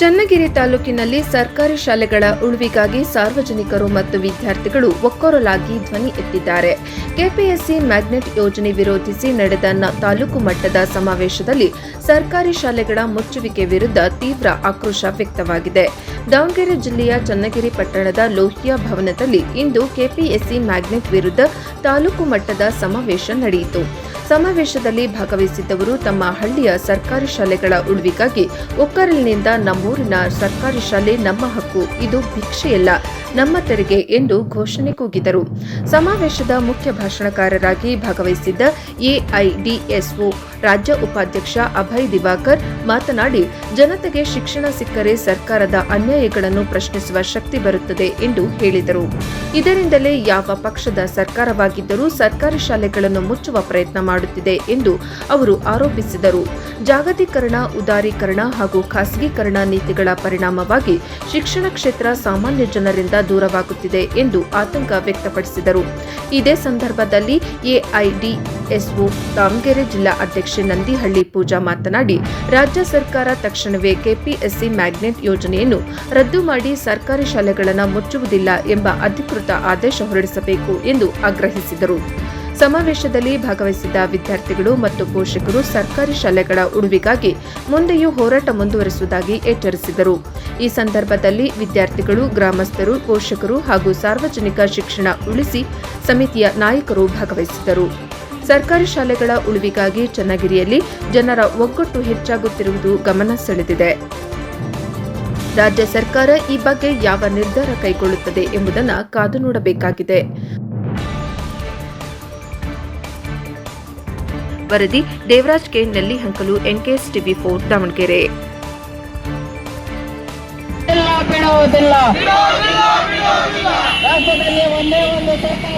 ಚನ್ನಗಿರಿ ತಾಲೂಕಿನಲ್ಲಿ ಸರ್ಕಾರಿ ಶಾಲೆಗಳ ಉಳಿವಿಗಾಗಿ ಸಾರ್ವಜನಿಕರು ಮತ್ತು ವಿದ್ಯಾರ್ಥಿಗಳು ಒಕ್ಕೊರಲಾಗಿ ಧ್ವನಿ ಎತ್ತಿದ್ದಾರೆ. ಕೆಪಿಎಸ್ಸಿ ಮ್ಯಾಗ್ನೆಟ್ ಯೋಜನೆ ವಿರೋಧಿಸಿ ನಡೆದ ತಾಲೂಕು ಮಟ್ಟದ ಸಮಾವೇಶದಲ್ಲಿ ಸರ್ಕಾರಿ ಶಾಲೆಗಳ ಮುಚ್ಚುವಿಕೆ ವಿರುದ್ಧ ತೀವ್ರ ಆಕ್ರೋಶ ವ್ಯಕ್ತವಾಗಿದೆ. ದಾವಣಗೆರೆ ಜಿಲ್ಲೆಯ ಚನ್ನಗಿರಿ ಪಟ್ಟಣದ ಲೋಹಿಯಾ ಭವನದಲ್ಲಿ ಇಂದು ಕೆಪಿಎಸ್ಸಿ ಮ್ಯಾಗ್ನೆಟ್ ವಿರುದ್ಧ ತಾಲೂಕು ಮಟ್ಟದ ಸಮಾವೇಶ ನಡೆಯಿತು. ಸಮಾವೇಶದಲ್ಲಿ ಭಾಗವಹಿಸಿದ್ದವರು ತಮ್ಮ ಹಳ್ಳಿಯ ಸರ್ಕಾರಿ ಶಾಲೆಗಳ ಉಳಿವಿಗಾಗಿ ಒಕ್ಕರಲಿನಿಂದ ನಮ್ಮೂರಿನ ಸರ್ಕಾರಿ ಶಾಲೆ ನಮ್ಮ ಹಕ್ಕು. ಇದು ಭಿಕ್ಷೆಯಲ್ಲ. ನಮ್ಮ ತೆರಿಗೆ ಎಂದು ಘೋಷಣೆ ಕೂಗಿದರು. ಸಮಾವೇಶದ ಮುಖ್ಯ ಭಾಷಣಕಾರರಾಗಿ ಭಾಗವಹಿಸಿದ್ದ ಎಐಡಿಎಸ್ಒ ರಾಜ್ಯ ಉಪಾಧ್ಯಕ್ಷ ಅಭಯ್ ದಿವಾಕರ್ ಮಾತನಾಡಿ, ಜನತೆಗೆ ಶಿಕ್ಷಣ ಸಿಕ್ಕರೆ ಸರ್ಕಾರದ ಅನ್ಯಾಯಗಳನ್ನು ಪ್ರಶ್ನಿಸುವ ಶಕ್ತಿ ಬರುತ್ತದೆ ಎಂದು ಹೇಳಿದರು. ಇದರಿಂದಲೇ ಯಾವ ಪಕ್ಷದ ಸರ್ಕಾರವಾಗಿದ್ದರೂ ಸರ್ಕಾರಿ ಶಾಲೆಗಳನ್ನು ಮುಚ್ಚುವ ಪ್ರಯತ್ನ ಮಾಡುತ್ತಿದೆ ಎಂದು ಅವರು ಆರೋಪಿಸಿದರು. ಜಾಗತೀಕರಣ, ಉದಾರೀಕರಣ ಹಾಗೂ ಖಾಸಗೀಕರಣ ನೀತಿಗಳ ಪರಿಣಾಮವಾಗಿ ಶಿಕ್ಷಣ ಕ್ಷೇತ್ರ ಸಾಮಾನ್ಯ ಜನರಿಂದ ದೂರವಾಗುತ್ತಿದೆ ಎಂದು ಆತಂಕ ವ್ಯಕ್ತಪಡಿಸಿದರು. ಇದೇ ಸಂದರ್ಭದಲ್ಲಿ ಎಐಡಿಎಸ್ಒ ದಾವಣಗೆರೆ ಜಿಲ್ಲಾ ಅಧ್ಯಕ್ಷೆ ನಂದಿಹಳ್ಳಿ ಪೂಜಾ ಮಾತನಾಡಿ, ರಾಜ್ಯ ಸರ್ಕಾರ ತಕ್ಷಣವೇ ಕೆಪಿಎಸ್ಸಿ ಮ್ಯಾಗ್ನೆಟ್ ಯೋಜನೆಯನ್ನು ರದ್ದು ಮಾಡಿ ಸರ್ಕಾರಿ ಶಾಲೆಗಳನ್ನು ಮುಚ್ಚುವುದಿಲ್ಲ ಎಂಬ ಅಧಿಕೃತ ಆದೇಶ ಹೊರಡಿಸಬೇಕು ಎಂದು ಆಗ್ರಹಿಸಿದರು. ಸಮಾವೇಶದಲ್ಲಿ ಭಾಗವಹಿಸಿದ್ದ ವಿದ್ಯಾರ್ಥಿಗಳು ಮತ್ತು ಪೋಷಕರು ಸರ್ಕಾರಿ ಶಾಲೆಗಳ ಉಳಿವಿಗಾಗಿ ಮುಂದೆಯೂ ಹೋರಾಟ ಮುಂದುವರಿಸುವುದಾಗಿ ಎಚ್ಚರಿಸಿದರು. ಈ ಸಂದರ್ಭದಲ್ಲಿ ವಿದ್ಯಾರ್ಥಿಗಳು, ಗ್ರಾಮಸ್ಥರು, ಪೋಷಕರು ಹಾಗೂ ಸಾರ್ವಜನಿಕ ಶಿಕ್ಷಣ ಉಳಿಸಿ ಸಮಿತಿಯ ನಾಯಕರು ಭಾಗವಹಿಸಿದರು ಸರ್ಕಾರಿ ಶಾಲೆಗಳ ಉಳಿವಿಗಾಗಿ ಚನ್ನಗಿರಿಯಲ್ಲಿ ಜನರ ಒಗ್ಗಟ್ಟು ಹೆಚ್ಚಾಗುತ್ತಿರುವುದು ಗಮನ ಸೆಳೆದಿದೆ. ರಾಜ್ಯ ಸರ್ಕಾರ ಈ ಬಗ್ಗೆ ಯಾವ ನಿರ್ಧಾರ ಕೈಗೊಳ್ಳುತ್ತದೆ ಎಂಬುದನ್ನು ಕಾದು ನೋಡಬೇಕಾಗಿದೆ. ವರದಿ Devaraj K Nellihankalu NKS TV four Davanagere. ಒಂದೇ ಒಂದು ಸರ್ಕಾರ